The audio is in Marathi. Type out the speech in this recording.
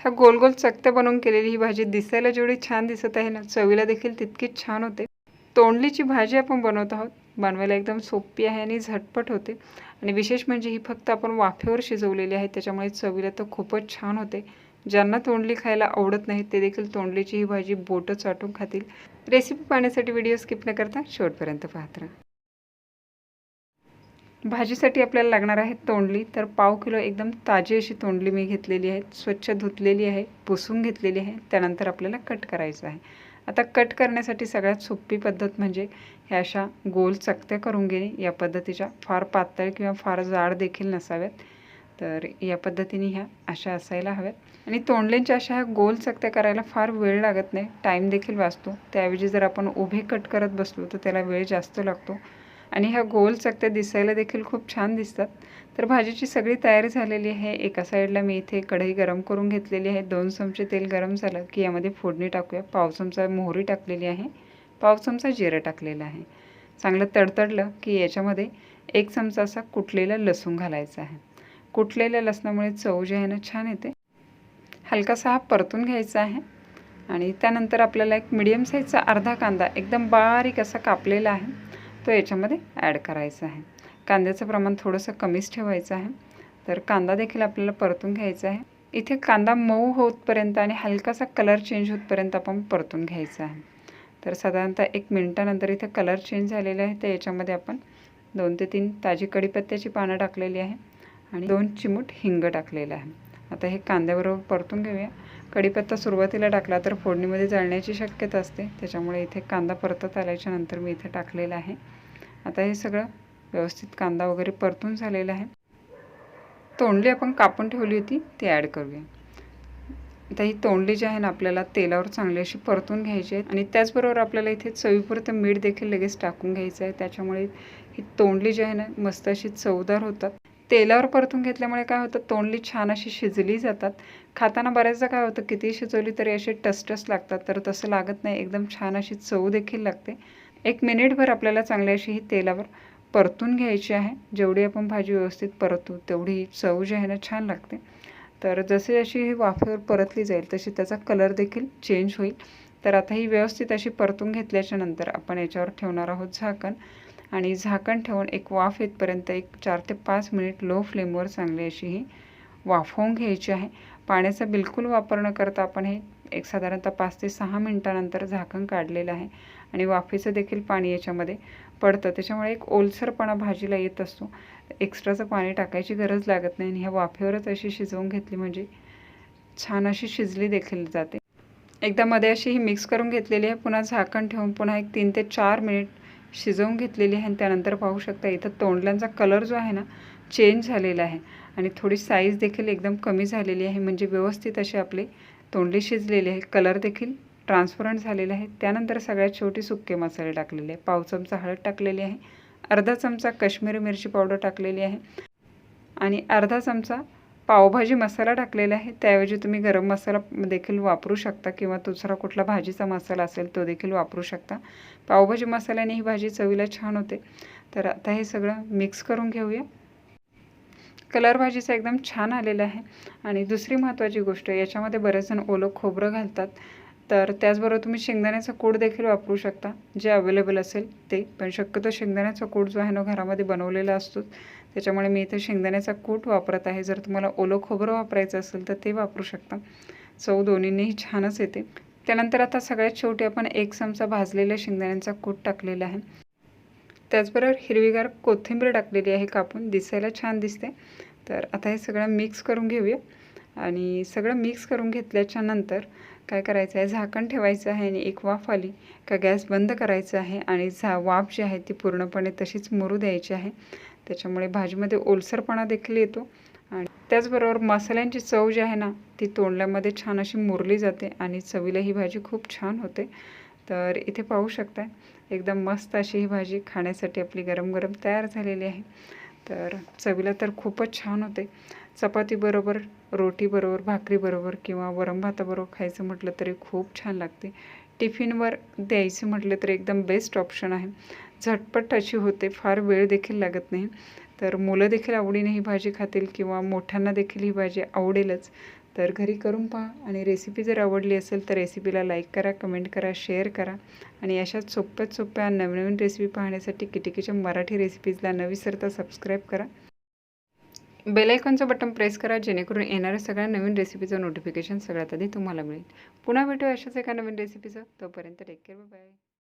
ह्या गोल गोल चकत्या बनवून केलेली ही भाजी दिसायला जेवढी छान दिसत आहे ना चवीला देखील तितकीच छान होते. तोंडलीची भाजी आपण बनवत आहोत. बनवायला एकदम सोपी आहे आणि झटपट होते. आणि विशेष म्हणजे ही फक्त आपण वाफेवर शिजवलेली आहे त्याच्यामुळे चवीला तर खूपच छान होते. ज्यांना तोंडली खायला आवडत नाही ते देखील तोंडलीची ही भाजी बोटं चाटून खातील. रेसिपी पाहण्यासाठी व्हिडिओ स्किप न करता शेवटपर्यंत पाहत राहा. भाजीसाठी आपल्याला लागणार आहे तोंडली. तर पाव किलो एकदम ताजी अशी तोंडली मी घेतलेली आहे. स्वच्छ धुतलेली आहे. पुसून घेतलेली आहे. त्यानंतर आपल्याला कट करायचं आहे. आता कट करण्यासाठी सगळ्यात सोपी पद्धत म्हणजे ह्या अशा गोल चकत्या करून घेणे. या पद्धतीच्या फार पातळ किंवा फार जाड देखील नसाव्यात. तर या पद्धतीने ह्या अशा असायला हव्यात. आणि तोंडल्यांच्या अशा ह्या गोल चकत्या करायला फार वेळ लागत नाही. टाईम देखील वाचतो. त्याऐवजी जर आपण उभे कट करत बसलो तर त्याला वेळ जास्त लागतो. आणि ह्या गोल चकत्या दिसायला देखील खूप छान दिसतात. तर भाजीची सगळी तयारी झालेली आहे. एका साईडला मी इथे कढई गरम करून घेतलेली आहे. दोन चमचे तेल गरम झालं की यामध्ये फोडणी टाकूया. पाव चमचा मोहरी टाकलेली आहे. पाव चमचा जिरं टाकलेलं आहे. चांगलं तडतडलं की याच्यामध्ये एक चमचा असा कुटलेला लसूण घालायचा आहे. कुटलेल्या लसणामुळे चव जी आहे ना छान येते. हलकासा हा परतून घ्यायचा आहे. आणि त्यानंतर आपल्याला एक मिडियम साईजचा अर्धा कांदा एकदम बारीक असा कापलेला आहे. तो याच्यामध्ये ॲड करायचा आहे. कांद्याचं प्रमाण थोडंसं कमीच ठेवायचं आहे. तर कांदा देखील आपल्याला परतून घ्यायचा आहे. इथे कांदा मऊ होतपर्यंत आणि हलकासा कलर चेंज होतपर्यंत आपण परतून घ्यायचा आहे. तर साधारणतः एक मिनटानंतर इथे कलर चेंज झालेला आहे. तर याच्यामध्ये आपण दोन ते तीन ताजी कढीपत्त्याची पानं टाकलेली आहे आणि दोन चिमूट हिंग टाकलेलं आहे. आता हे कांद्याबरोबर परतून घेऊया. कढीपत्ता सुरुवातीला टाकला तर फोडणीमध्ये जळण्याची शक्यता असते. त्याच्यामुळे इथे कांदा परतत आल्याच्यानंतर मी इथे टाकलेला आहे. आता हे सगळं व्यवस्थित कांदा वगैरे परतून झालेला आहे. तोंडली आपण कापून ठेवली होती ती ॲड करूया. आता ही तोंडली जी आहे ना आपल्याला तेलावर चांगली अशी परतून घ्यायची आहे. आणि त्याचबरोबर आपल्याला इथे चवीपुरतं मीठ देखील लगेच टाकून घ्यायचं आहे. त्याच्यामुळे ही तोंडली जी आहे ना मस्त अशी चवदार होतात. तेलावर परतून घेतल्यामुळे काय होतं? तोंडली छान अशी शिजली जातात. खाताना बऱ्याचदा काय होतं? किती शिजवली तरी असे टसटस लागतात. तर तसं लागत नाही. एकदम छान अशी चव देखील लागते. एक मिनिटभर आपल्याला चांगली अशी ही तेलावर परतून घ्यायची आहे. जेवढी आपण भाजी व्यवस्थित परतू तेवढी चव जी आहे ना छान लागते. तर जसे जशी ही वाफेवर परतली जाईल तशी त्याचा कलर देखील चेंज होईल. तर आता ही व्यवस्थित अशी परतून घेतल्याच्या नंतर आपण याच्यावर ठेवणार आहोत झाकण. आणि झाकण ठेवून एक वाफ येतपर्यंत एक चार ते पाच मिनिट लो फ्लेमवर चांगली अशी ही वाफवून घ्यायची आहे. पाण्याचा बिलकुल वापर न करता आपण हे एक साधारणतः पाच ते सहा मिनटानंतर झाकण काढलेलं आहे आणि वाफेचं देखील पाणी याच्यामध्ये पडतं. त्याच्यामुळे एक ओलसरपणा भाजीला येत असतो. एक्स्ट्राचं पाणी टाकायची गरज लागत नाही आणि ह्या वाफेवरच अशी शिजवून घेतली म्हणजे छान अशी शिजली देखील जाते. एकदा मध्ये अशी ही मिक्स करून घेतलेली आहे. पुन्हा झाकण ठेवून पुन्हा एक तीन ते चार मिनिट शिजवून घेतलेली आहे आणि त्यानंतर पाहू शकता इथं तोंडल्यांचा कलर जो आहे ना चेंज झालेला आहे. आणि थोडी साईज देखील एकदम कमी झालेली आहे. म्हणजे व्यवस्थित असे आपले तोंडली शिजलेले आहे कलर देखील ट्रान्सपरंट झालेले आहे. त्यानंतर सगळ्यात शेवटी सुके मसाले टाकलेले आहे पाव चमचा हळद टाकलेली आहे. अर्धा चमचा काश्मीरी मिरची पावडर टाकलेली आहे. आणि अर्धा चमचा पावभाजी मसाला टाकलेला आहे. त्याऐवजी तुम्ही गरम मसाला देखील वापरू शकता किंवा दुसरा कुठला भाजीचा मसाला असेल तो देखील वापरू शकता. पावभाजी मसाल्याने ही भाजी चवीला छान होते. तर आता हे सगळं मिक्स करून घेऊया. कलर भाजीचा एकदम छान आलेला आहे. आणि दुसरी महत्त्वाची गोष्ट याच्यामध्ये बरेच जण ओलं खोबरं घालतात. तर त्याचबरोबर तुम्ही शेंगदाण्याचा कूड देखील वापरू शकता. जे अवेलेबल असेल ते. पण शक्यतो शेंगदाण्याचा कूड जो आहे ना घरामध्ये बनवलेला असतो. त्याच्यामुळे मी इथे शेंगदाण्याचा कूट वापरत आहे. जर तुम्हाला ओलं खोबरं वापरायचं असेल तर ते वापरू शकता. चव दोन्हींनीही छानच येते. त्यानंतर आता सगळ्यात शेवटी आपण एक चमचा भाजलेल्या शेंगदाण्यांचा कूट टाकलेला आहे. त्याचबरोबर हिरवीगार कोथिंबीर टाकलेली आहे कापून. दिसायला छान दिसते. तर आता हे सगळं मिक्स करून घेऊया. आणि सगळं मिक्स करून घेतल्याच्या नंतर काय करायचं आहे? झाकण ठेवायचं आहे आणि एक वाफ आली का गॅस बंद करायचा आहे आणि झा वाफ जी आहे ती पूर्णपणे तशीच मुरू द्यायची आहे. त्याच्यामुळे भाजीमध्ये ओलसरपणा देखील येतो. आणि त्याचबरोबर मसाल्यांची चव जी आहे ना ती तोंडल्यामध्ये छान अशी मुरली जाते आणि चवीला ही भाजी खूप छान होते. तर इथे पाहू शकताय एकदम मस्त अशी ही भाजी खाण्यासाठी आपली गरम गरम तयार झालेली आहे. तर चवीला तर खूपच छान होते. चपातीबरोबर रोटीबरोबर भाकरीबरोबर किंवा वरम भाताबरोबर खायचं म्हटलं तरी खूप छान लागते. टिफिनवर द्यायचं म्हटलं तर एकदम बेस्ट ऑप्शन आहे. झटपट अशी होते फार वेळ देखील लागत नाही. तर मुलं देखील आवडीने ही भाजी खातील किंवा मोठ्यांना देखील ही भाजी आवडेलच. तर घरी करून पहा आणि रेसिपी जर आवडली असेल तर रेसिपीला लाईक करा कमेंट करा शेअर करा. आणि अशाच सोप्यात सोप्या नवनवीन रेसिपी पाहण्यासाठी किटिकीच्या मराठी रेसिपीजला न विसरता सबस्क्राईब करा. बेलायकॉनचं बटन प्रेस करा जेणेकरून येणाऱ्या सगळ्या नवीन रेसिपीचं नोटिफिकेशन सगळ्यात आधी तुम्हाला मिळेल. पुन्हा भेटू अशाच एका नवीन रेसिपीचं तोपर्यंत टेक केअर बाय